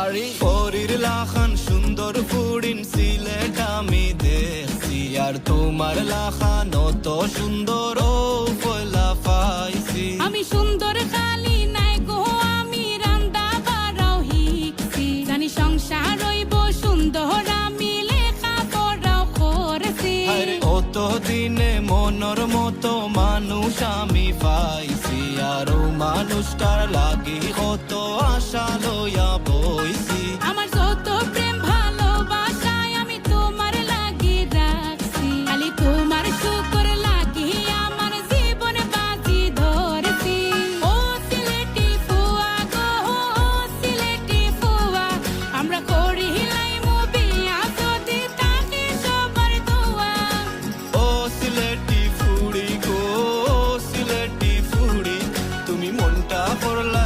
বাড়ি পরির লাখান সুন্দর ফুড়িন সিলেট আমি দেখছি। আর তোমার লাখান অত সুন্দর ও পয়লা পাইছি। আমি সুন্দর খালি নাই গো আমি রান্দা বাড়াও হিকছি। জানি সংসার রইব সুন্দর আমি লেখা পড়াও করেছি। অত দিনে মনর মতো মানুষ আমি পাইছি। আর মানুষটার লাগি কত আশা লইয়া ঘুমটা পড়লা